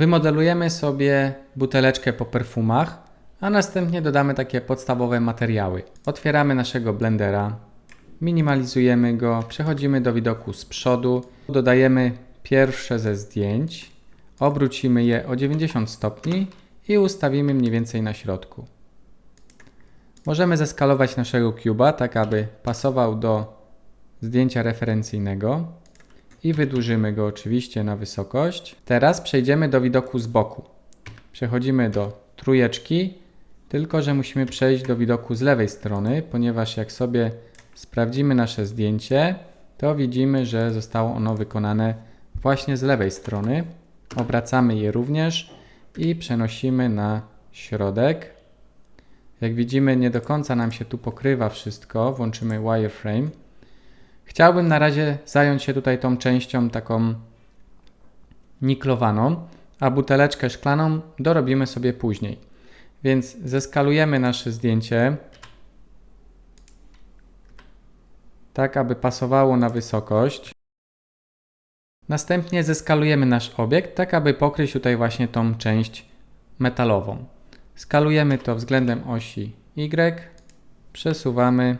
Wymodelujemy sobie buteleczkę po perfumach, a następnie dodamy takie podstawowe materiały. Otwieramy naszego blendera, minimalizujemy go, przechodzimy do widoku z przodu, dodajemy pierwsze ze zdjęć, obrócimy je o 90 stopni i ustawimy mniej więcej na środku. Możemy zeskalować naszego cuba tak, aby pasował do zdjęcia referencyjnego i wydłużymy go oczywiście na wysokość. Teraz przejdziemy do widoku z boku. Przechodzimy do trójeczki, tylko że musimy przejść do widoku z lewej strony, ponieważ jak sobie sprawdzimy nasze zdjęcie, to widzimy, że zostało ono wykonane właśnie z lewej strony. Obracamy je również i przenosimy na środek. Jak widzimy, nie do końca nam się tu pokrywa wszystko. Włączymy wireframe. Chciałbym na razie zająć się tutaj tą częścią taką niklowaną, a buteleczkę szklaną dorobimy sobie później. Więc zeskalujemy nasze zdjęcie tak, aby pasowało na wysokość. Następnie zeskalujemy nasz obiekt tak, aby pokryć tutaj właśnie tą część metalową. Skalujemy to względem osi Y, przesuwamy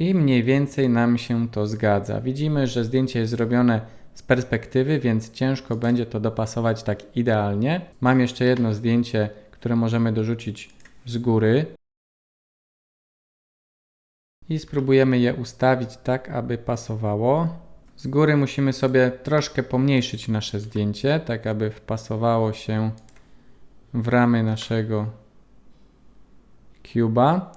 i mniej więcej nam się to zgadza. Widzimy, że zdjęcie jest zrobione z perspektywy, więc ciężko będzie to dopasować tak idealnie. Mam jeszcze jedno zdjęcie, które możemy dorzucić z góry. I spróbujemy je ustawić tak, aby pasowało. Z góry musimy sobie troszkę pomniejszyć nasze zdjęcie, tak aby wpasowało się w ramy naszego cuba.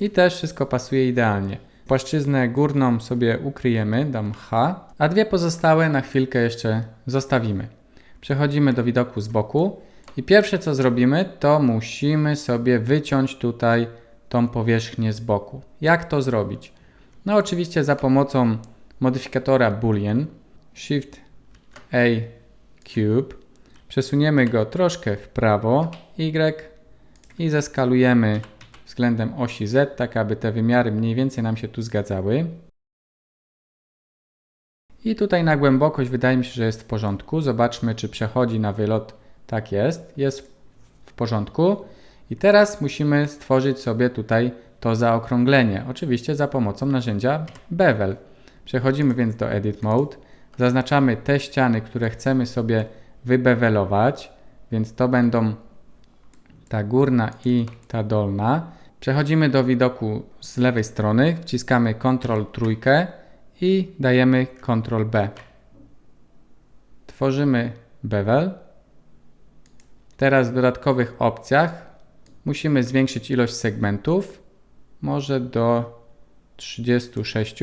I też wszystko pasuje idealnie. Płaszczyznę górną sobie ukryjemy, dam H, a dwie pozostałe na chwilkę jeszcze zostawimy. Przechodzimy do widoku z boku i pierwsze co zrobimy, to musimy sobie wyciąć tutaj tą powierzchnię z boku. Jak to zrobić? No oczywiście za pomocą modyfikatora boolean shift a cube przesuniemy go troszkę w prawo y i zeskalujemy względem osi Z, tak aby te wymiary mniej więcej nam się tu zgadzały. I tutaj na głębokość wydaje mi się, że jest w porządku. Zobaczmy, czy przechodzi na wylot. Tak jest, jest w porządku. I teraz musimy stworzyć sobie tutaj to zaokrąglenie, oczywiście za pomocą narzędzia Bevel. Przechodzimy więc do Edit Mode, zaznaczamy te ściany, które chcemy sobie wybewelować, więc to będą ta górna i ta dolna. Przechodzimy do widoku z lewej strony, wciskamy Ctrl trójkę i dajemy Ctrl B. Tworzymy bevel. Teraz w dodatkowych opcjach musimy zwiększyć ilość segmentów, może do 36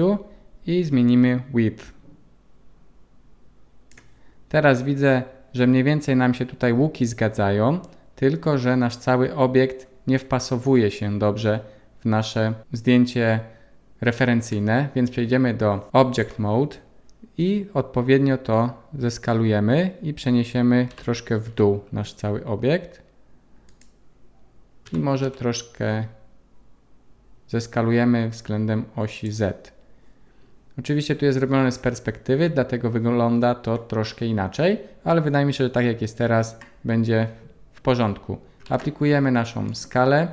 i zmienimy width. Teraz widzę, że mniej więcej nam się tutaj łuki zgadzają, tylko że nasz cały obiekt nie wpasowuje się dobrze w nasze zdjęcie referencyjne, więc przejdziemy do Object Mode i odpowiednio to zeskalujemy i przeniesiemy troszkę w dół nasz cały obiekt. I może troszkę zeskalujemy względem osi Z. Oczywiście tu jest zrobione z perspektywy, dlatego wygląda to troszkę inaczej, ale wydaje mi się, że tak jak jest teraz, będzie w porządku. Aplikujemy naszą skalę,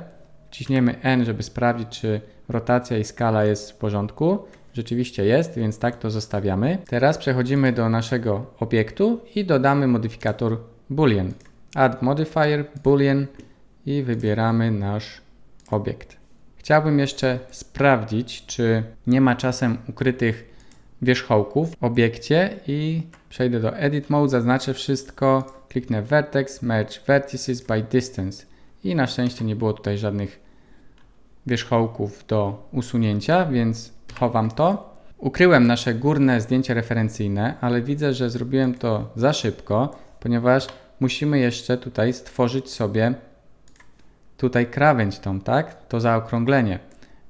wciśniemy N, żeby sprawdzić, czy rotacja i skala jest w porządku. Rzeczywiście jest, więc tak to zostawiamy. Teraz przechodzimy do naszego obiektu i dodamy modyfikator boolean. Add modifier boolean i wybieramy nasz obiekt. Chciałbym jeszcze sprawdzić, czy nie ma czasem ukrytych wierzchołków w obiekcie i przejdę do Edit Mode, zaznaczę wszystko, kliknę Vertex, Merge Vertices by Distance i na szczęście nie było tutaj żadnych wierzchołków do usunięcia, więc chowam to. Ukryłem nasze górne zdjęcie referencyjne, ale widzę, że zrobiłem to za szybko, ponieważ musimy jeszcze tutaj stworzyć sobie tutaj krawędź tą, tak? To zaokrąglenie.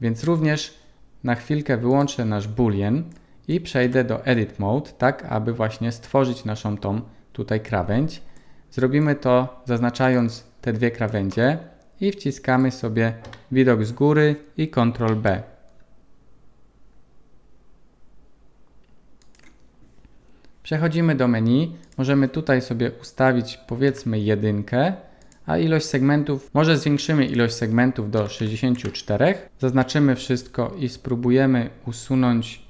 Więc również na chwilkę wyłączę nasz boolean i przejdę do edit mode, tak aby właśnie stworzyć naszą tą tutaj krawędź. Zrobimy to zaznaczając te dwie krawędzie i wciskamy sobie widok z góry i Ctrl B. Przechodzimy do menu. Możemy tutaj sobie ustawić powiedzmy jedynkę, a ilość segmentów, może zwiększymy ilość segmentów do 64. Zaznaczymy wszystko i spróbujemy usunąć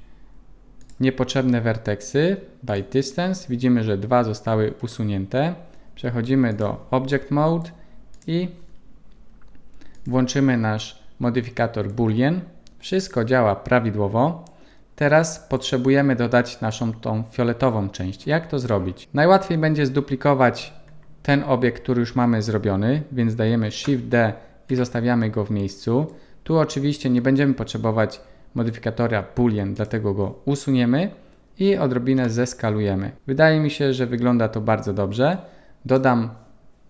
niepotrzebne werteksy by distance. Widzimy, że dwa zostały usunięte. Przechodzimy do Object Mode i włączymy nasz modyfikator boolean. Wszystko działa prawidłowo. Teraz potrzebujemy dodać naszą tą fioletową część. Jak to zrobić? Najłatwiej będzie zduplikować ten obiekt, który już mamy zrobiony, więc dajemy Shift D i zostawiamy go w miejscu. Tu oczywiście nie będziemy potrzebować modyfikatora boolean, dlatego go usuniemy i odrobinę zeskalujemy. Wydaje mi się, że wygląda to bardzo dobrze. Dodam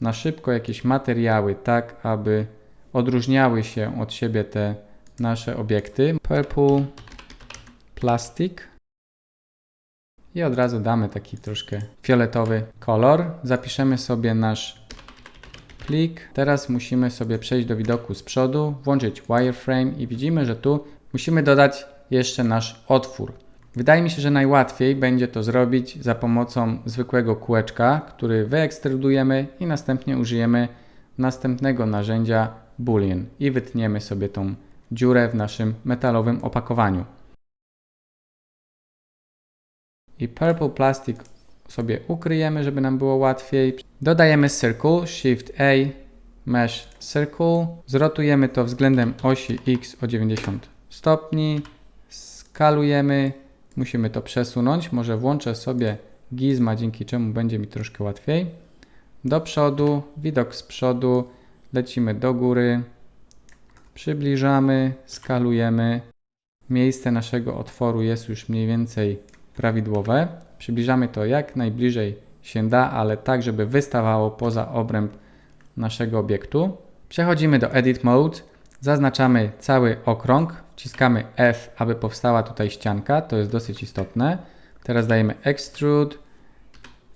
na szybko jakieś materiały, tak aby odróżniały się od siebie te nasze obiekty. Purple plastic i od razu damy taki troszkę fioletowy kolor. Zapiszemy sobie nasz plik. Teraz musimy sobie przejść do widoku z przodu, włączyć wireframe i widzimy, że tu musimy dodać jeszcze nasz otwór. Wydaje mi się, że najłatwiej będzie to zrobić za pomocą zwykłego kółeczka, który wyekstrudujemy i następnie użyjemy następnego narzędzia boolean i wytniemy sobie tą dziurę w naszym metalowym opakowaniu. I purple plastic sobie ukryjemy, żeby nam było łatwiej. Dodajemy circle, shift A, mesh circle. Zrotujemy to względem osi X o 90 stopni. Skalujemy. Musimy to przesunąć. Może włączę sobie gizma, dzięki czemu będzie mi troszkę łatwiej. Do przodu, widok z przodu. Lecimy do góry. Przybliżamy, skalujemy. Miejsce naszego otworu jest już mniej więcej prawidłowe. Przybliżamy to jak najbliżej się da, ale tak, żeby wystawało poza obręb naszego obiektu. Przechodzimy do Edit Mode. Zaznaczamy cały okrąg. Wciskamy F, aby powstała tutaj ścianka. To jest dosyć istotne. Teraz dajemy Extrude.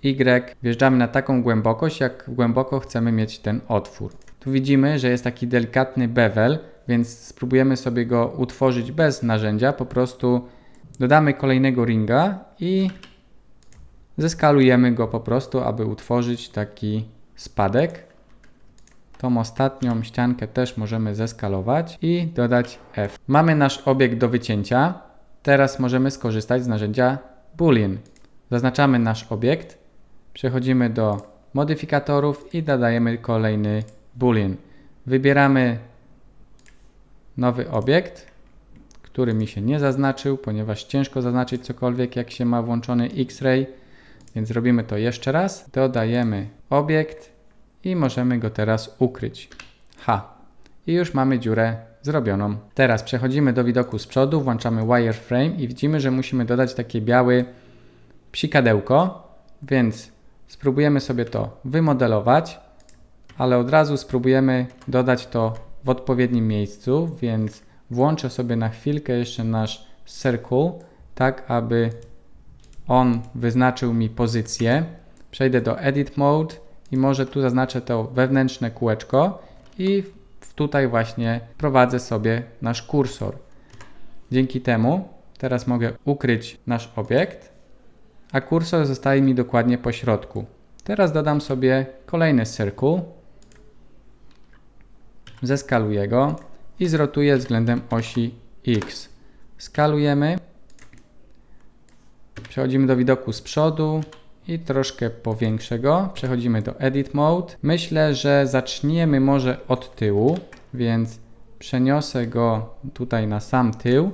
Y. Wjeżdżamy na taką głębokość, jak głęboko chcemy mieć ten otwór. Tu widzimy, że jest taki delikatny bevel, więc spróbujemy sobie go utworzyć bez narzędzia. Po prostu dodamy kolejnego ringa i zeskalujemy go po prostu, aby utworzyć taki spadek. Tą ostatnią ściankę też możemy zeskalować i dodać F. Mamy nasz obiekt do wycięcia. Teraz możemy skorzystać z narzędzia Boolean. Zaznaczamy nasz obiekt, przechodzimy do modyfikatorów i dodajemy kolejny Boolean. Wybieramy nowy obiekt, który mi się nie zaznaczył, ponieważ ciężko zaznaczyć cokolwiek, jak się ma włączony X-ray. Więc robimy to jeszcze raz. Dodajemy obiekt i możemy go teraz ukryć. H. I już mamy dziurę zrobioną. Teraz przechodzimy do widoku z przodu, włączamy wireframe i widzimy, że musimy dodać takie białe psikadełko, więc spróbujemy sobie to wymodelować, ale od razu spróbujemy dodać to w odpowiednim miejscu, więc włączę sobie na chwilkę jeszcze nasz circle, tak aby on wyznaczył mi pozycję. Przejdę do Edit Mode i może tu zaznaczę to wewnętrzne kółeczko i tutaj właśnie prowadzę sobie nasz kursor. Dzięki temu teraz mogę ukryć nasz obiekt, a kursor zostaje mi dokładnie po środku. Teraz dodam sobie kolejny circle, zeskaluję go i zrotuję względem osi X. Skalujemy Przechodzimy do widoku z przodu i troszkę powiększę go. Przechodzimy do Edit Mode. Myślę, że zaczniemy może od tyłu, więc przeniosę go tutaj na sam tył.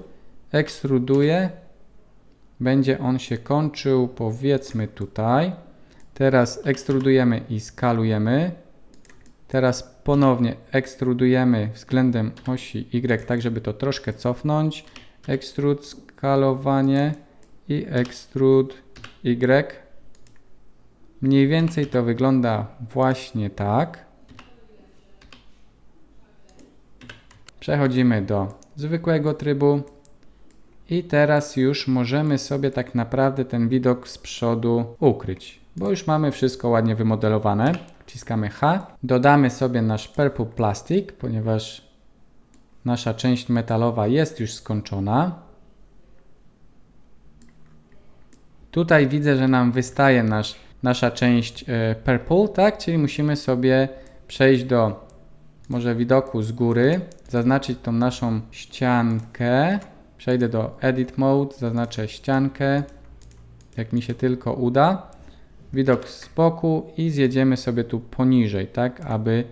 Ekstruduję. Będzie on się kończył powiedzmy tutaj. Teraz ekstrudujemy i skalujemy. Teraz ponownie ekstrudujemy względem osi Y, tak żeby to troszkę cofnąć. Ekstrud, skalowanie i extrude Y. Mniej więcej to wygląda właśnie tak. Przechodzimy do zwykłego trybu i teraz już możemy sobie tak naprawdę ten widok z przodu ukryć, bo już mamy wszystko ładnie wymodelowane. Wciskamy H, dodamy sobie nasz Purple Plastic, ponieważ nasza część metalowa jest już skończona. Tutaj widzę, że nam wystaje nasz, nasza część e, purple, tak? Czyli musimy sobie przejść do może widoku z góry, zaznaczyć tą naszą ściankę. Przejdę do Edit Mode, zaznaczę ściankę, jak mi się tylko uda. Widok z boku i zjedziemy sobie tu poniżej, tak, aby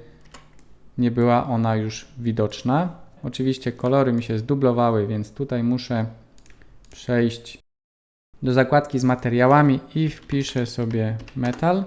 nie była ona już widoczna. Oczywiście kolory mi się zdublowały, więc tutaj muszę przejść do zakładki z materiałami i wpiszę sobie metal.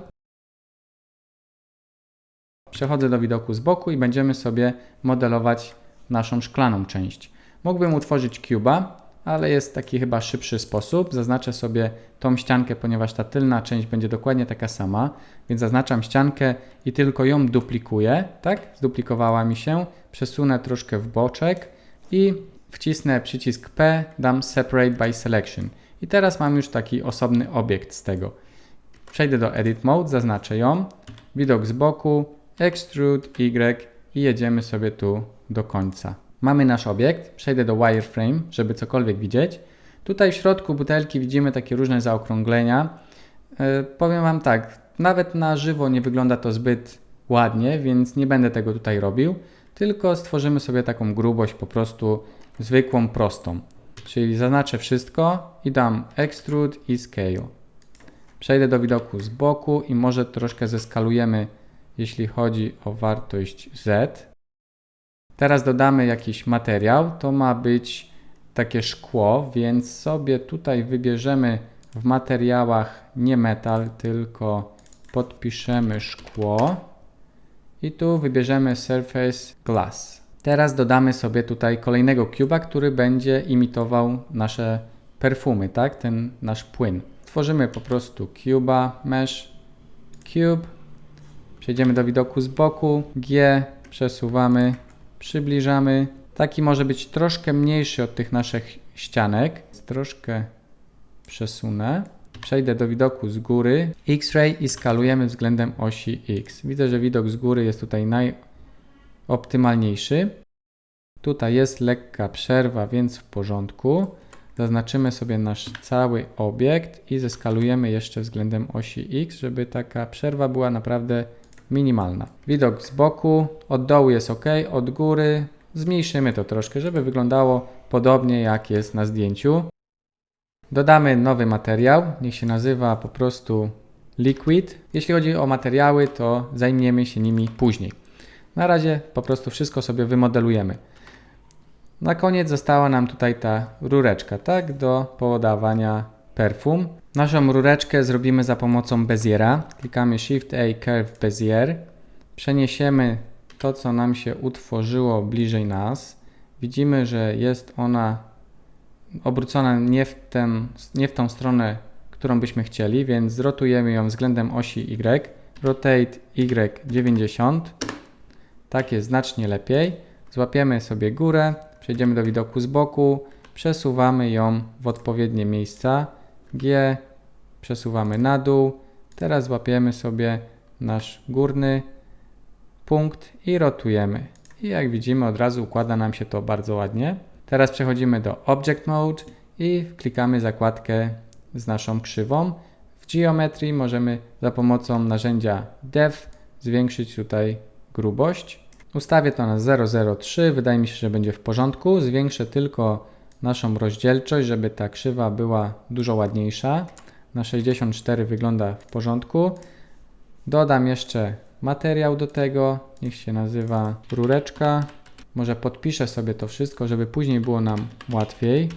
Przechodzę do widoku z boku i będziemy sobie modelować naszą szklaną część. Mógłbym utworzyć cuba, ale jest taki chyba szybszy sposób. Zaznaczę sobie tą ściankę, ponieważ ta tylna część będzie dokładnie taka sama, więc zaznaczam ściankę i tylko ją duplikuję, tak? Zduplikowała mi się. Przesunę troszkę w boczek i wcisnę przycisk P, dam Separate by Selection. I teraz mam już taki osobny obiekt z tego. Przejdę do Edit Mode, zaznaczę ją, widok z boku, Extrude Y i jedziemy sobie tu do końca. Mamy nasz obiekt, przejdę do Wireframe, żeby cokolwiek widzieć. Tutaj w środku butelki widzimy takie różne zaokrąglenia. Yy, powiem Wam tak, nawet na żywo nie wygląda to zbyt ładnie, więc nie będę tego tutaj robił, tylko stworzymy sobie taką grubość po prostu zwykłą, prostą. Czyli zaznaczę wszystko i dam Extrude i Scale. Przejdę do widoku z boku i może troszkę zeskalujemy, jeśli chodzi o wartość Z. Teraz dodamy jakiś materiał. To ma być takie szkło, więc sobie tutaj wybierzemy w materiałach nie metal, tylko podpiszemy szkło i tu wybierzemy Surface Glass. Teraz dodamy sobie tutaj kolejnego cuba, który będzie imitował nasze perfumy, tak? Ten nasz płyn. Tworzymy po prostu cuba, mesh, cube. Przejdziemy do widoku z boku, G, przesuwamy, przybliżamy. Taki może być troszkę mniejszy od tych naszych ścianek. Troszkę przesunę. Przejdę do widoku z góry, X-ray i skalujemy względem osi X. Widzę, że widok z góry jest tutaj najoptymalniejszy. Tutaj jest lekka przerwa, więc w porządku. Zaznaczymy sobie nasz cały obiekt i zeskalujemy jeszcze względem osi X, żeby taka przerwa była naprawdę minimalna. Widok z boku, od dołu jest ok, od góry zmniejszymy to troszkę, żeby wyglądało podobnie jak jest na zdjęciu. Dodamy nowy materiał, niech się nazywa po prostu Liquid. Jeśli chodzi o materiały, to zajmiemy się nimi później. Na razie po prostu wszystko sobie wymodelujemy. Na koniec została nam tutaj ta rureczka, tak, do podawania perfum. Naszą rureczkę zrobimy za pomocą Beziera. Klikamy Shift A Curve Bezier. Przeniesiemy to, co nam się utworzyło bliżej nas. Widzimy, że jest ona obrócona nie w, ten, nie w tą stronę, którą byśmy chcieli, więc zrotujemy ją względem osi Y. Rotate Y 90. Tak jest znacznie lepiej. Złapiemy sobie górę, przejdziemy do widoku z boku, przesuwamy ją w odpowiednie miejsca. G, przesuwamy na dół. Teraz łapiemy sobie nasz górny punkt i rotujemy. I jak widzimy, od razu układa nam się to bardzo ładnie. Teraz przechodzimy do Object Mode i klikamy zakładkę z naszą krzywą. W geometrii możemy za pomocą narzędzia Dev zwiększyć tutaj grubość. Ustawię to na 0,03, wydaje mi się, że będzie w porządku. Zwiększę tylko naszą rozdzielczość, żeby ta krzywa była dużo ładniejsza. Na 64 wygląda w porządku. Dodam jeszcze materiał do tego, niech się nazywa rureczka. Może podpiszę sobie to wszystko, żeby później było nam łatwiej.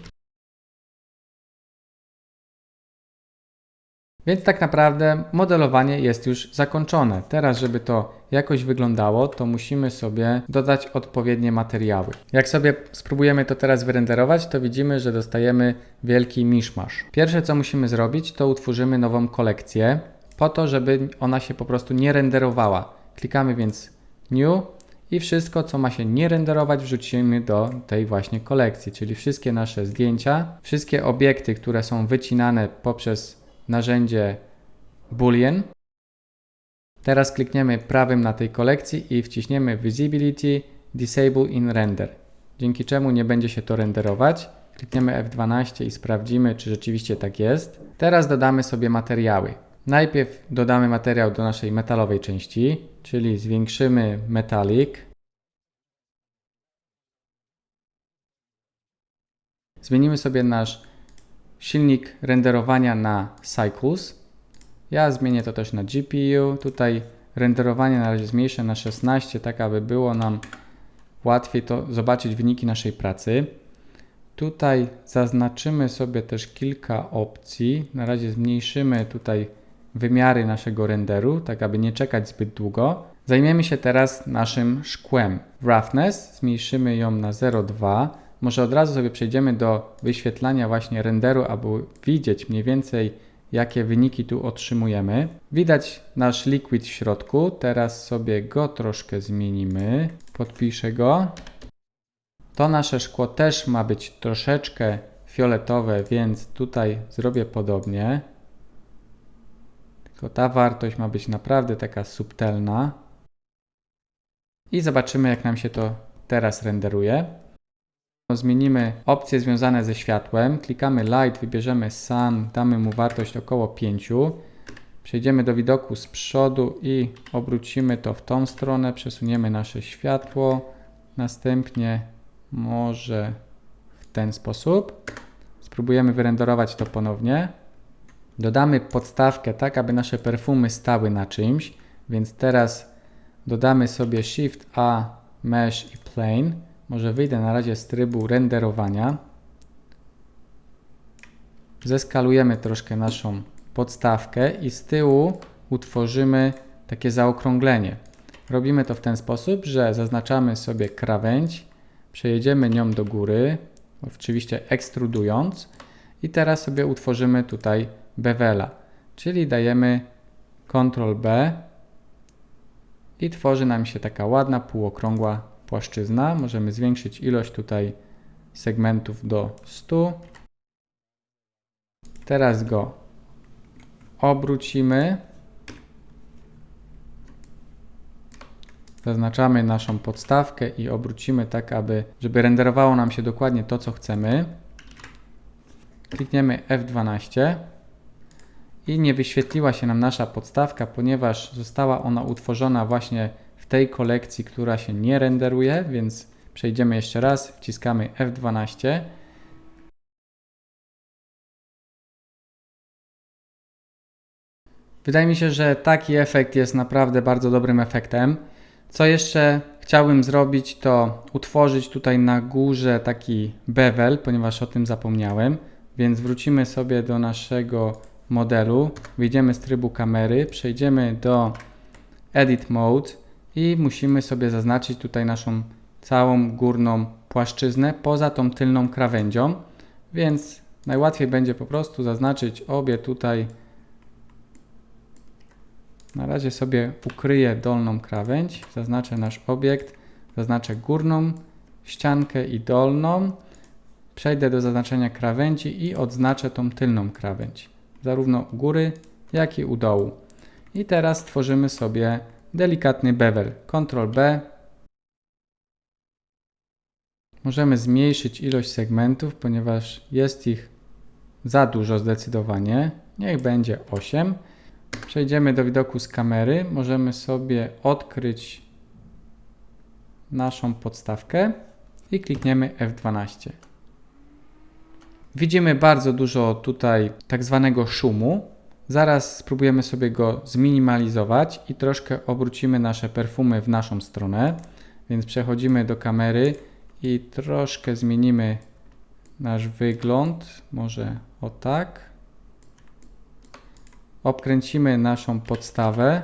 Więc tak naprawdę modelowanie jest już zakończone. Teraz, żeby to jakoś wyglądało, to musimy sobie dodać odpowiednie materiały. Jak sobie spróbujemy to teraz wyrenderować, to widzimy, że dostajemy wielki miszmasz. Pierwsze, co musimy zrobić, to utworzymy nową kolekcję, po to, żeby ona się po prostu nie renderowała. Klikamy więc New i wszystko, co ma się nie renderować, wrzucimy do tej właśnie kolekcji, czyli wszystkie nasze zdjęcia, wszystkie obiekty, które są wycinane poprzez narzędzie Boolean. Teraz klikniemy prawym na tej kolekcji i wciśniemy Visibility Disable in Render, dzięki czemu nie będzie się to renderować. Klikniemy F12 i sprawdzimy, czy rzeczywiście tak jest. Teraz dodamy sobie materiały. Najpierw dodamy materiał do naszej metalowej części, czyli zwiększymy metalik. Zmienimy sobie nasz silnik renderowania na Cycles. Ja zmienię to też na GPU. Tutaj renderowanie na razie zmniejszę na 16, tak aby było nam łatwiej to zobaczyć wyniki naszej pracy. Tutaj zaznaczymy sobie też kilka opcji. Na razie zmniejszymy tutaj wymiary naszego renderu, tak aby nie czekać zbyt długo. Zajmiemy się teraz naszym szkłem. Roughness zmniejszymy ją na 0,2. Może od razu sobie przejdziemy do wyświetlania właśnie renderu, aby widzieć mniej więcej jakie wyniki tu otrzymujemy. Widać nasz liquid w środku. Teraz sobie go troszkę zmienimy. Podpiszę go. To nasze szkło też ma być troszeczkę fioletowe, więc tutaj zrobię podobnie. Tylko ta wartość ma być naprawdę taka subtelna. I zobaczymy, jak nam się to teraz renderuje. Zmienimy opcje związane ze światłem. Klikamy Light, wybierzemy Sun, damy mu wartość około 5. Przejdziemy do widoku z przodu i obrócimy to w tą stronę. Przesuniemy nasze światło. Następnie może w ten sposób. Spróbujemy wyrenderować to ponownie. Dodamy podstawkę tak, aby nasze perfumy stały na czymś, więc teraz dodamy sobie Shift A, Mesh i Plane. Może wyjdę na razie z trybu renderowania. Zeskalujemy troszkę naszą podstawkę i z tyłu utworzymy takie zaokrąglenie. Robimy to w ten sposób, że zaznaczamy sobie krawędź, przejedziemy nią do góry, oczywiście ekstrudując i teraz sobie utworzymy tutaj bevela, czyli dajemy Ctrl B i tworzy nam się taka ładna półokrągła płaszczyzna. Możemy zwiększyć ilość tutaj segmentów do 100. Teraz go obrócimy. Zaznaczamy naszą podstawkę i obrócimy tak, aby żeby renderowało nam się dokładnie to, co chcemy. Klikniemy F12 i nie wyświetliła się nam nasza podstawka, ponieważ została ona utworzona właśnie w tej kolekcji, która się nie renderuje, więc przejdziemy jeszcze raz, wciskamy F12. Wydaje mi się, że taki efekt jest naprawdę bardzo dobrym efektem. Co jeszcze chciałbym zrobić, to utworzyć tutaj na górze taki bevel, ponieważ o tym zapomniałem. Więc wrócimy sobie do naszego modelu, wyjdziemy z trybu kamery, przejdziemy do Edit Mode i musimy sobie zaznaczyć tutaj naszą całą górną płaszczyznę poza tą tylną krawędzią, więc najłatwiej będzie po prostu zaznaczyć obie tutaj. Na razie sobie ukryję dolną krawędź, zaznaczę nasz obiekt, zaznaczę górną ściankę i dolną, przejdę do zaznaczenia krawędzi i odznaczę tą tylną krawędź, zarówno u góry, jak i u dołu. I teraz tworzymy sobie delikatny bevel. Ctrl B. Możemy zmniejszyć ilość segmentów, ponieważ jest ich za dużo zdecydowanie. Niech będzie 8. Przejdziemy do widoku z kamery. Możemy sobie odkryć naszą podstawkę i klikniemy F12. Widzimy bardzo dużo tutaj tak zwanego szumu, Zaraz spróbujemy sobie go zminimalizować i troszkę obrócimy nasze perfumy w naszą stronę. Więc przechodzimy do kamery i troszkę zmienimy nasz wygląd. Może o tak. Obkręcimy naszą podstawę.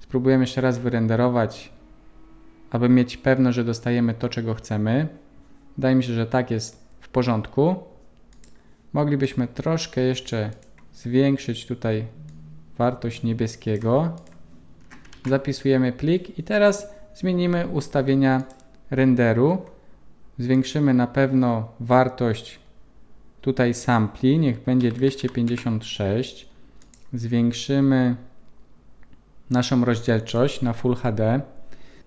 Spróbujemy jeszcze raz wyrenderować, aby mieć pewność, że dostajemy to, czego chcemy. Wydaje mi się, że tak jest w porządku. Moglibyśmy troszkę jeszcze zwiększyć tutaj wartość niebieskiego. Zapisujemy plik i teraz zmienimy ustawienia renderu. Zwiększymy na pewno wartość tutaj sampli, niech będzie 256. Zwiększymy naszą rozdzielczość na Full HD.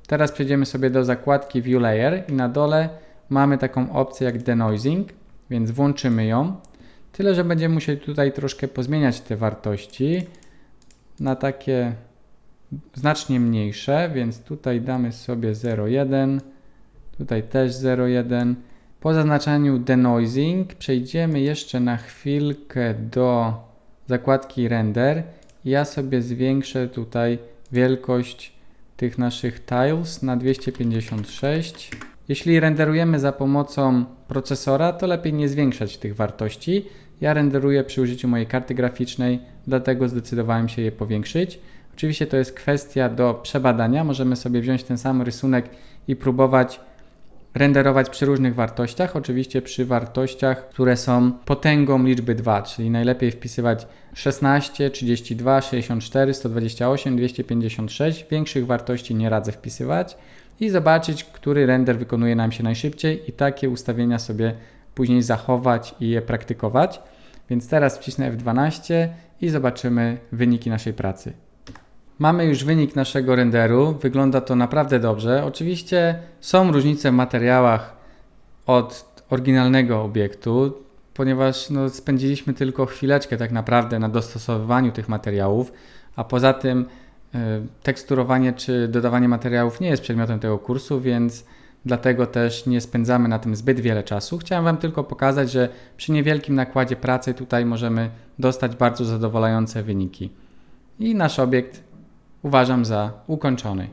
Teraz przejdziemy sobie do zakładki View Layer i na dole mamy taką opcję jak denoising, więc włączymy ją. Tyle, że będziemy musieli tutaj troszkę pozmieniać te wartości na takie znacznie mniejsze, więc tutaj damy sobie 0,1, tutaj też 0,1. Po zaznaczaniu denoising przejdziemy jeszcze na chwilkę do zakładki render. Ja sobie zwiększę tutaj wielkość tych naszych tiles na 256. Jeśli renderujemy za pomocą procesora, to lepiej nie zwiększać tych wartości. Ja renderuję przy użyciu mojej karty graficznej, dlatego zdecydowałem się je powiększyć. Oczywiście to jest kwestia do przebadania. Możemy sobie wziąć ten sam rysunek i próbować renderować przy różnych wartościach. Oczywiście przy wartościach, które są potęgą liczby 2, czyli najlepiej wpisywać 16, 32, 64, 128, 256. Większych wartości nie radzę wpisywać i zobaczyć, który render wykonuje nam się najszybciej i takie ustawienia sobie później zachować i je praktykować. Więc teraz wcisnę F12 i zobaczymy wyniki naszej pracy. Mamy już wynik naszego renderu. Wygląda to naprawdę dobrze. Oczywiście są różnice w materiałach od oryginalnego obiektu, ponieważ no, spędziliśmy tylko chwileczkę tak naprawdę na dostosowywaniu tych materiałów, a poza tym teksturowanie czy dodawanie materiałów nie jest przedmiotem tego kursu, więc dlatego też nie spędzamy na tym zbyt wiele czasu. Chciałem Wam tylko pokazać, że przy niewielkim nakładzie pracy tutaj możemy dostać bardzo zadowalające wyniki. I nasz obiekt uważam za ukończony.